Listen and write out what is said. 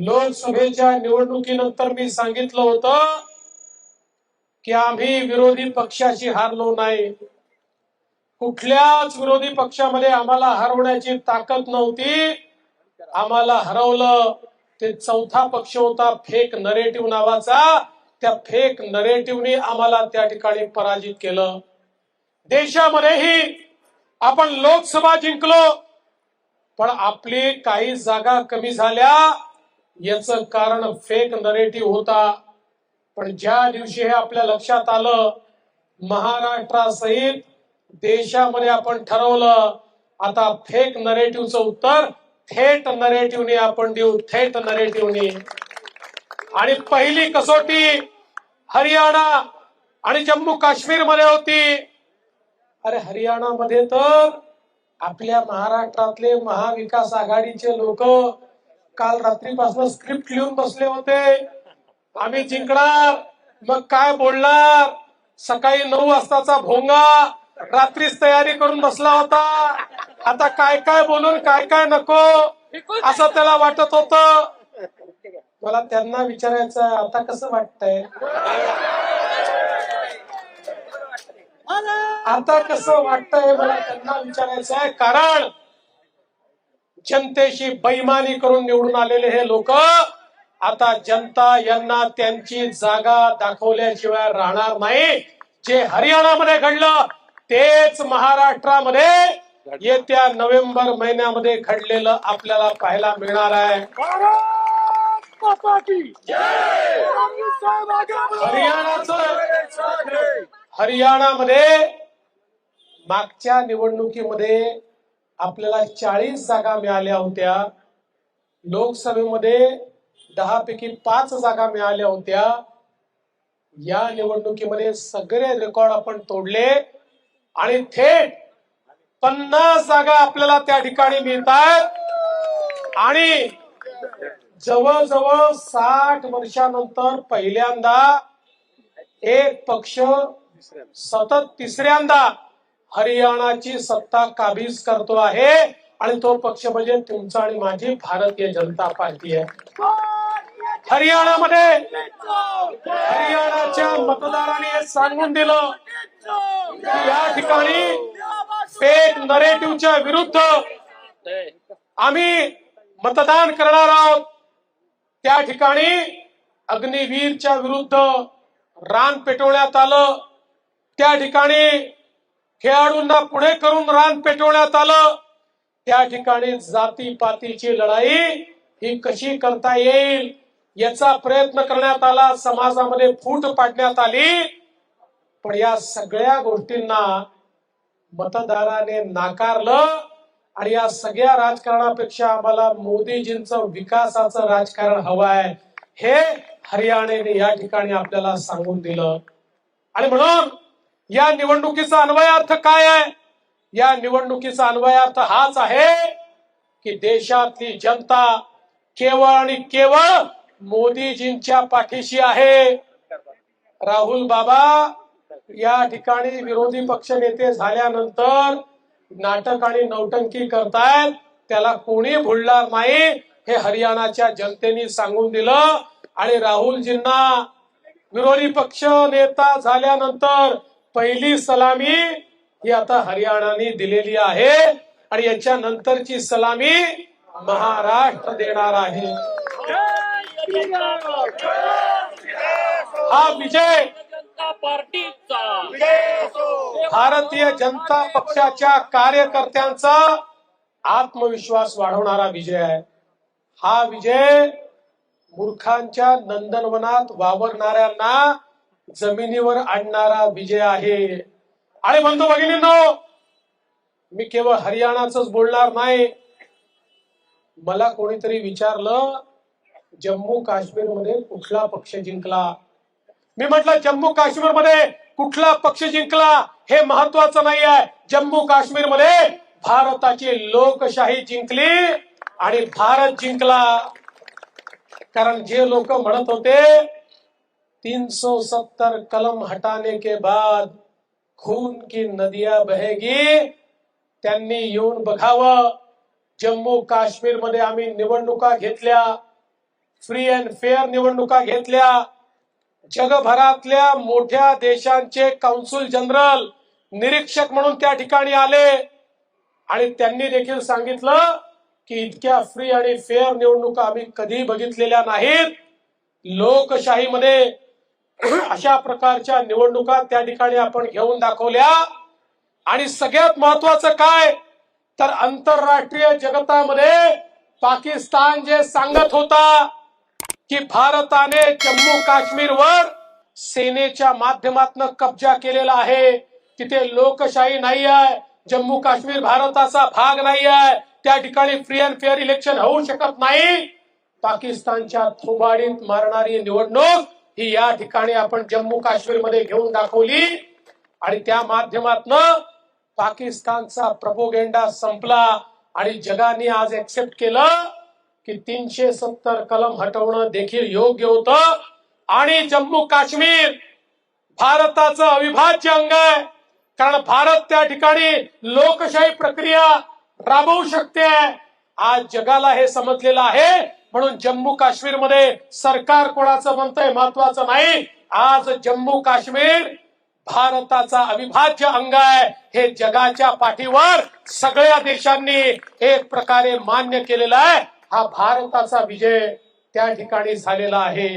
लोकसभेच्या निवडणुकीनंतर मी सांगितलं होतं की आम्ही विरोधी पक्षाशी हारलो नाही. कुठल्याच विरोधी पक्षामध्ये आम्हाला हरवण्याची ताकद नव्हती. आम्हाला हरवलं. ते चौथा पक्ष होता फेक नरेटिव्ह नावाचा. त्या फेक नरेटिव्हने आम्हाला त्या ठिकाणी पराजित केलं. देशामध्येही आपण लोकसभा जिंकलो. पण आपली काही जागा कमी झाल्या. याच कारण फेक नरेटिव्ह होता. पण ज्या दिवशी हे आपल्या लक्षात आलं महाराष्ट्रासहित देशामध्ये आपण ठरवलं आता फेक नरेटिव्हचं उत्तर थेट नरेटिव्हने आपण देऊ थेट नरेटिव्हने आणि पहिली कसोटी हरियाणा आणि जम्मू काश्मीरमध्ये होती. अरे हरियाणामध्ये तर आपल्या महाराष्ट्रातले महाविकास आघाडीचे लोक काल रात्रीपासून स्क्रिप्ट लिहून बसले होते. आम्ही जिंकणार. मग काय बोलणार? सकाळी नऊ वाजताचा भोंगा. रात्रीच तयारी करून बसला होता. आता काय काय बोलून काय काय नको? असं त्याला वाटत होत. मला त्यांना विचारायचं आता कसं वाटतंय? आता कसं वाटतंय मला त्यांना विचारायचं आहे? कारण जनतेशी बैमानी करून निवडून आलेले हे लोक आता जनता यांना त्यांची जागा दाखवल्याशिवाय राहणार नाही. जे हरियाणामध्ये घडलं तेच महाराष्ट्रामध्ये येत्या नोव्हेंबर महिन्यामध्ये घडलेलं आपल्याला पाहायला मिळणार आहे. हरियाणाचं हरियाणामध्ये मागच्या निवडणुकीमध्ये आपल्याला चाळीस जागा मिळाल्या होत्या. लोकसभेमध्ये दहा पैकी पाच जागा मिळाल्या होत्या. या निवडणुकीमध्ये सगळे रेकॉर्ड आपण तोडले. आणि थेट पन्नास जागा आपल्याला त्या ठिकाणी मिळतात. आणि जवळजवळ साठ वर्षानंतर पहिल्यांदा एक पक्ष सतत तिसऱ्यांदा हरियाणाची सत्ता काबीज करतो आहे आणि तो पक्ष म्हणजे तुमचा आणि माझी भारतीय जनता पार्टी आहे. हरियाणामध्ये हरियाणाच्या मतदारांनी हे सांगून दिलं की या ठिकाणी फेक नरेटिव्हच्या विरुद्ध आम्ही मतदान करणार आहोत. त्या ठिकाणी अग्निवीरच्या विरुद्ध रान पेटवण्यात आलं. त्या ठिकाणी खेळाडूंना पुढे करून रान पेटवण्यात आलं. त्या ठिकाणी जाती पातीची लढाई ही कशी करता येईल याचा प्रयत्न करण्यात आला. समाजामध्ये फूट पाडण्यात आली. पण या सगळ्या गोष्टींना मतदाराने नाकारलं आणि या सगळ्या राजकारणापेक्षा आम्हाला मोदीजींचं विकासाचं राजकारण हवं आहे हे हरियाणाने या ठिकाणी आपल्याला सांगून दिलं. आणि म्हणून या निवडणुकीचा अन्वयार्थ काय आहे? या निवडणुकीचा अन्वयार्थ हाच आहे की देशातली जनता केवळ आणि केवळ मोदीजींच्या पाठीशी आहे. राहुल बाबा या ठिकाणी विरोधी पक्ष नेते झाल्यानंतर नाटक आणि नौटंकी करतायत. त्याला कोणी भुलणार नाही हे हरियाणाच्या जनतेने सांगून दिलं. आणि राहुलजींना विरोधी पक्ष नेता झाल्यानंतर पहिली सलामी ही आता हरियाणाने दिलेली आहे आणि याच्या नंतरची सलामी महाराष्ट्र देणार आहे. हा विजय पार्टीचा भारतीय जनता पक्षाच्या कार्यकर्त्यांचा आत्मविश्वास वाढवणारा विजय आहे. हा विजय मूर्खांच्या नंदनवनात वावरणाऱ्यांना जमिनीवर आणणारा विजय आहे. आणि म्हणतो भगिनींनो मी केवळ हरियाणाच बोलणार नाही. मला कोणीतरी विचारलं जम्मू काश्मीरमध्ये कुठला पक्ष जिंकला? मी म्हटलं जम्मू काश्मीरमध्ये कुठला पक्ष जिंकला हे महत्वाचं नाही आहे जम्मू काश्मीरमध्ये भारताची लोकशाही जिंकली आणि भारत जिंकला. कारण जे लोक म्हणत होते तीन सौ सत्तर कलम हटाने के बाद खून की नदिया बहेगी। त्यांनी येऊन बघावं। जम्मू काश्मीरमध्ये आम्ही निवडणुका घेतल्या फ्री अँड फेअर निवडणुका घेतल्या. जगभरातल्या मोठ्या देशांचे कौन्सिल जनरल निरीक्षक म्हणून त्या ठिकाणी आले. आणि त्यांनी देखील सांगितलं की इतक्या फ्री आणि फेअर निवडणुका आम्ही कधी बघितलेल्या नाहीत. लोकशाहीमध्ये अशा प्रकारच्या निवडणुका त्या ठिकाणी आपण घेऊन दाखवल्या. आणि सगळ्यात महत्वाचं काय? तर आंतरराष्ट्रीय जगतामध्ये पाकिस्तान जे सांगत होता की भारताने जम्मू काश्मीरवर सेनेच्या माध्यमातून कब्जा केलेला आहे. तिथे लोकशाही नाही आहे जम्मू काश्मीर भारताचा भाग नाही आहे त्या ठिकाणी फ्री अँड फेअर इलेक्शन होऊ शकत नाही. पाकिस्तानच्या थोबाडीत मारणारी निवडणूक ही या ठिकाणी आपण जम्मू काश्मीरमध्ये घेऊन दाखवली. आणि त्या माध्यमातनं पाकिस्तानचा प्रपोगेंडा संपला आणि जगाने आज एक्सेप्ट केलं की तीनशे सत्तर कलम हटवणं देखील योग्य होतं. आणि जम्मू काश्मीर भारताचं अविभाज्य अंग आहे. कारण भारत त्या ठिकाणी लोकशाही प्रक्रिया राबवू शकते. आज जगाला हे समजलेलं आहे म्हणून जम्मू काश्मीरमध्ये सरकार कोणाचं म्हणतंय महत्वाचं नाही. आज जम्मू काश्मीर भारताचा अविभाज्य अंग आहे. हे जगाच्या पाठीवर सगळ्या देशांनी एक प्रकारे मान्य केलेला आहे. हा भारताचा विजय त्या ठिकाणी झालेला आहे.